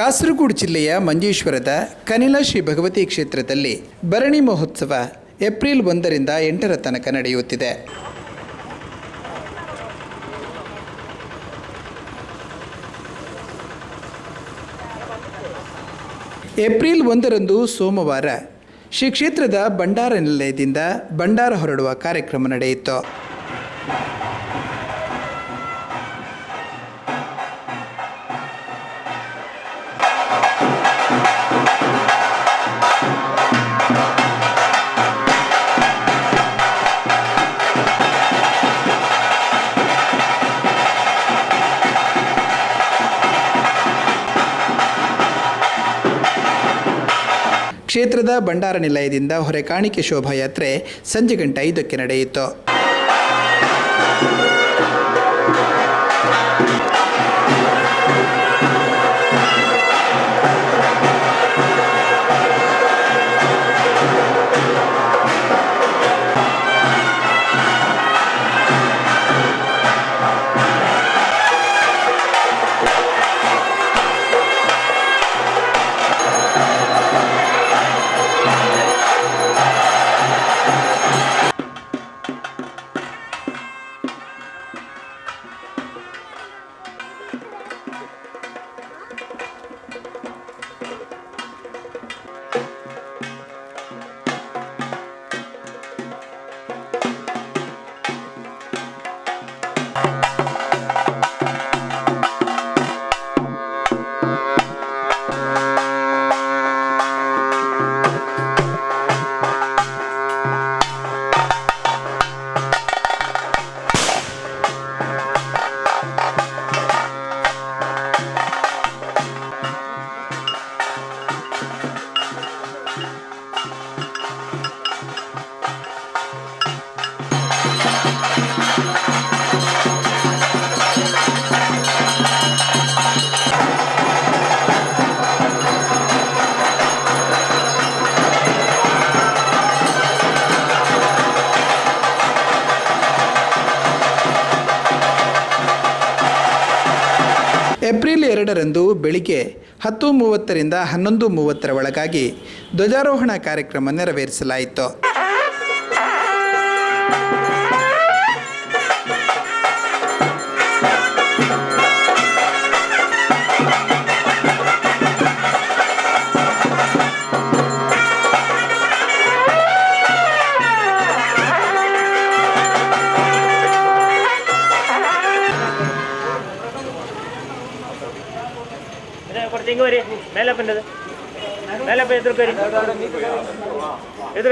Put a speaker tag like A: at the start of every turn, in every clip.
A: ಕಾಸರಗೋಡು ಜಿಲ್ಲೆಯ ಮಂಜೇಶ್ವರದ ಕನಿಲ ಶ್ರೀ ಭಗವತಿ ಕ್ಷೇತ್ರದಲ್ಲಿ ಭರಣಿ ಮಹೋತ್ಸವ ಏಪ್ರಿಲ್ ಒಂದರಿಂದ ಎಂಟರ ತನಕ ನಡೆಯುತ್ತಿದೆ. ಏಪ್ರಿಲ್ ಒಂದರಂದು ಸೋಮವಾರ ಶ್ರೀ ಕ್ಷೇತ್ರದ ಭಂಡಾರ ನಿಲಯದಿಂದ ಭಂಡಾರ ಹೊರಡುವ ಕಾರ್ಯಕ್ರಮ ನಡೆಯಿತು. ಕ್ಷೇತ್ರದ ಭಂಡಾರ ನಿಲಯದಿಂದ ಹೊರೆ ಕಾಣಿಕೆ ಶೋಭಾಯಾತ್ರೆ ಸಂಜೆ ಗಂಟೆ ಐದಕ್ಕೆ ನಡೆಯಿತು. ಏಪ್ರಿಲ್ ಎರಡರಂದು ಬೆಳಿಗ್ಗೆ ಹತ್ತು ಮೂವತ್ತರಿಂದ ಹನ್ನೊಂದು ಮೂವತ್ತರ ಒಳಗಾಗಿ ಧ್ವಜಾರೋಹಣ ಕಾರ್ಯಕ್ರಮ ನೆರವೇರಿಸಲಾಯಿತು.
B: പിന്നെ കുറച്ച് ഇങ്ങ് വരി മേലപ്പൻ്റെത് മേലപ്പ എതിർക്ക് വരി എതിർ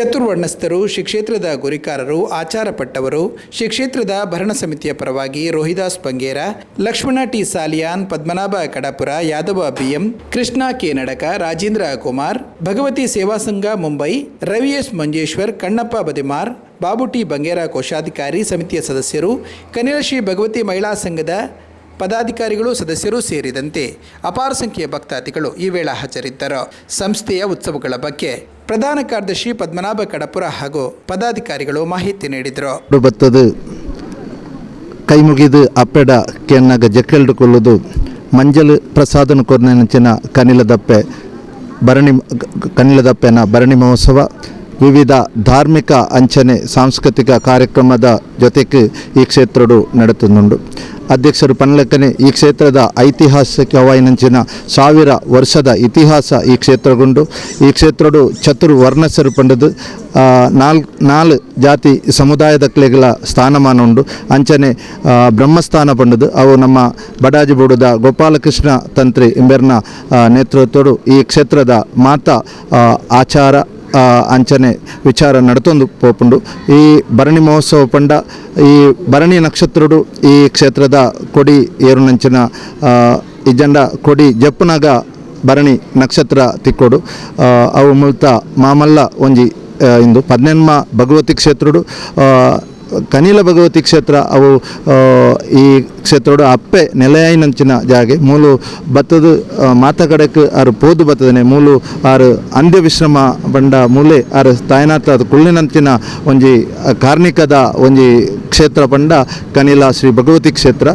B: ಚತುರ್ವರ್ಣಸ್ಥರು ಶ್ರೀ ಕ್ಷೇತ್ರದ ಗುರಿಕಾರರು, ಆಚಾರಪಟ್ಟವರು ಶ್ರೀ ಕ್ಷೇತ್ರದ ಭರಣ ಸಮಿತಿಯ ಪರವಾಗಿ Rohidas Bangera, Lakshman T Saliyan, Padmanabha Kadapura, Yadava BM, Krishna K Nadaka, Rajendra Kumar, Bhagavathi Seva Sangha Mumbai Ravi S Manjeshwar, Kannappa Badimar Babuti Bangera ಕೋಶಾಧಿಕಾರಿ ಸಮಿತಿಯ ಸದಸ್ಯರು ಕನಿಲ ಶ್ರೀ ಭಗವತಿ ಮಹಿಳಾ ಸಂಘದ ಪದಾಧಿಕಾರಿಗಳು ಸದಸ್ಯರು ಸೇರಿದಂತೆ ಅಪಾರ ಸಂಖ್ಯೆಯ ಭಕ್ತಾದಿಗಳು ಈ ವೇಳೆ ಹಾಜರಿದ್ದರು. ಸಂಸ್ಥೆಯ ಉತ್ಸವಗಳ ಬಗ್ಗೆ ಪ್ರಧಾನ ಕಾರ್ಯದರ್ಶಿ ಪದ್ಮನಾಭ ಕಡಪುರ ಹಾಗೂ ಪದಾಧಿಕಾರಿಗಳು ಮಾಹಿತಿ ನೀಡಿದರು.
C: ಕೈ ಮುಗಿದು ಅಪ್ಪೆಡ ಕೆನ್ನಾಗ ಜಕ್ಕೆಲ್ಡುಕೊಳ್ಳುದು ಮಂಜಲು ಪ್ರಸಾದನ ಕೊರ್ನೆಂಚಿನ ಕನಿಲದಪ್ಪೆ ಭರಣಿ ಕನಿಲದಪ್ಪೆನ ಭರಣಿ ಮಹೋತ್ಸವ ವಿವಿಧ ಧಾರ್ಮಿಕ ಅಂಚನೆ ಸಾಂಸ್ಕೃತಿಕ ಕಾರ್ಯಕ್ರಮದ ಜೊತೆಗೆ ಈ ಕ್ಷೇತ್ರಡು ನಡೆತುಂಡು ಅಧ್ಯಕ್ಷರು ಪನ್ಲಕ್ಕನೆ ಈ ಕ್ಷೇತ್ರದ ಐತಿಹಾಸಿಕವಾಯಿನಂಚಿನ ಸಾವಿರ ವರ್ಷದ ಇತಿಹಾಸ ಈ ಕ್ಷೇತ್ರಗೊಂಡು. ಈ ಕ್ಷೇತ್ರಡು ಚತುರ್ ವರ್ಣಸರು ಪಂಡದು ನಾಲ್ ನಾಲ್ ಜಾತಿ ಸಮುದಾಯದ ಕ್ಲೆಗಳ ಸ್ಥಾನಮಾನ ಉಂಡು ಅಂಚನೆ ಬ್ರಹ್ಮಸ್ಥಾನ ಪಂಡದು. ಅವು ನಮ್ಮ ಬಡಾಜಿ ಬುಡದ ಗೋಪಾಲಕೃಷ್ಣ ತಂತ್ರಿ ಇಂಬೆರ್ನ ನೇತೃತ್ವಡು ಈ ಕ್ಷೇತ್ರದ ಮಾತಾ ಆಚಾರ ಅಂಚನೆ ವಿಚಾರ ನಡ್ತೊಂದು ಪೋಪುಂಡು. ಈ ಭರಣಿ ಮಹೋತ್ಸವ ಪಂಡ ಈ ಭರಣಿ ನಕ್ಷತ್ರಡು ಈ ಕ್ಷೇತ್ರದ ಕೊಡಿ ಏರುನಂಚಿನ ಇಜಂಡ ಕೊಡಿ ಜಪ್ಪನಾಗ ಭರಣಿ ನಕ್ಷತ್ರ ತಿಕ್ಕೋಡು. ಅವು ಮುಲ್ತ ಮಾಮಲ್ಲ ಒಂಜಿ ಇಂದು ಪದ್ನೆನ್ಮ ಭಗವತಿ ಕ್ಷೇತ್ರಡು. ಕನಿಲ ಭಗವತಿ ಕ್ಷೇತ್ರ, ಅವು ಈ ಕ್ಷೇತ್ರಡು ಅಪ್ಪೆ ನೆಲೆಯಾಯಿನಂಚಿನ ಜಾಗೆ, ಮೂಲು ಭತ್ತದ ಮಾತ ಕಡೆಕ್ ಆರು ಪೋದು ಬತ್ತದನೆ ಮೂಲು ಆರು ಅಂದ್ಯ ವಿಶ್ರಮ ಬಂಡ ಮೂಲೆ ಆರು ತಾಯ್ನಾಥ ಅದು ಕುಳ್ಳಿನಂಚಿನ ಒಂಜಿ ಕಾರ್ಣಿಕದ ಒಂಜಿ ಕ್ಷೇತ್ರ ಪಂಡ ಕನಿಲ ಶ್ರೀ ಭಗವತಿ ಕ್ಷೇತ್ರ.